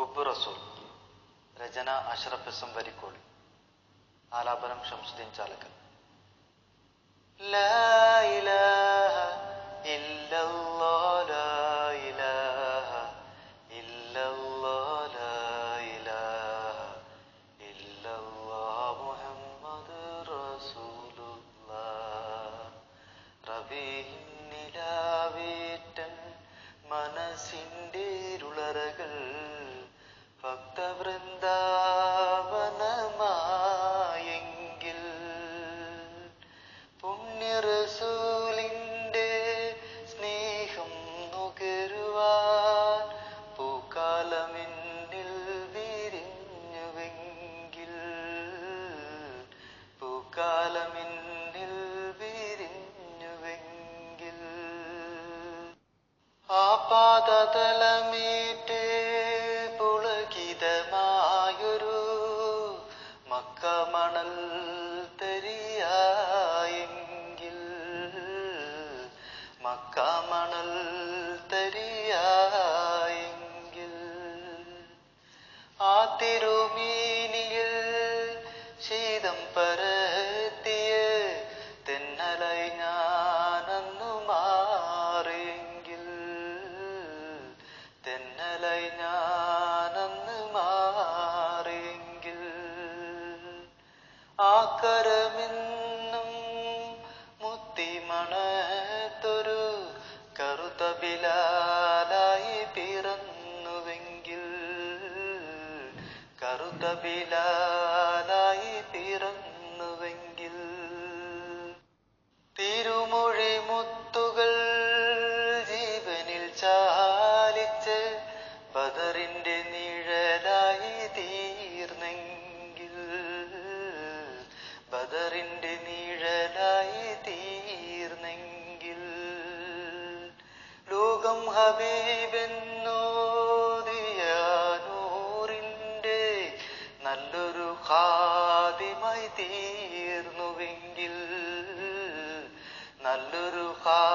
ഹുബ് റസൂൽ രചന Ashraf S M Varikkoli ആലാപനം ഷംസുദ്ദീൻ ചാലക്കൽ. لا പാതതലമേറ്റ് പുളകിതമായൊരു മക്കമണൽ തരിയായെങ്കിൽ മുത്തിമണത്തൊരു കറുത്ത ബിലാലായി പിറന്നുവെങ്കിൽ കറുത്ത ബിലാലായി പിറന്നുവെങ്കിൽ തിരുമൊഴി മുത്തുകൾ ജീവനിൽ ചാലിച്ച് ബദറിന്റെ നിഴലായി തീർന്നെങ്കിൽ ബദറിന്റെ ലോകം ഹബീബെന്നോദിയാനൂറിന്റെ നല്ലൊരു ഖാദിമായി തീർന്നുവെങ്കിൽ നല്ലൊരു ഖാദിമായി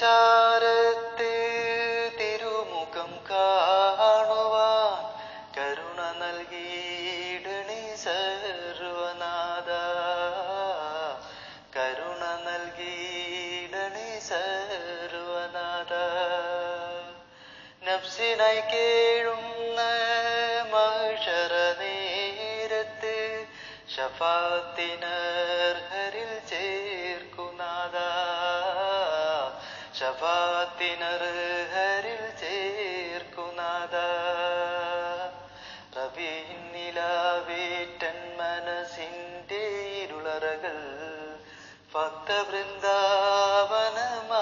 ചാരത്ത് തിരുമുഖം കാണുവാൻ കരുണ നൽകിയിടണി സർവനാഥ. കരുണ നൽകിയിടണി സർവനാഥ. നഫ്സിനായി കേഴുന്ന മഷറ നേരത്ത് ഷഫാത്തിനർഹരിൽ ഷഫാത്തിനർഹരിൽ ചേർക്കുനാഥ റബീനിലാവേറ്റൻ മനസ്സിന്റെ ഇരുളറകൾ ഭക്തവൃന്ദാവനമായെങ്കിൽ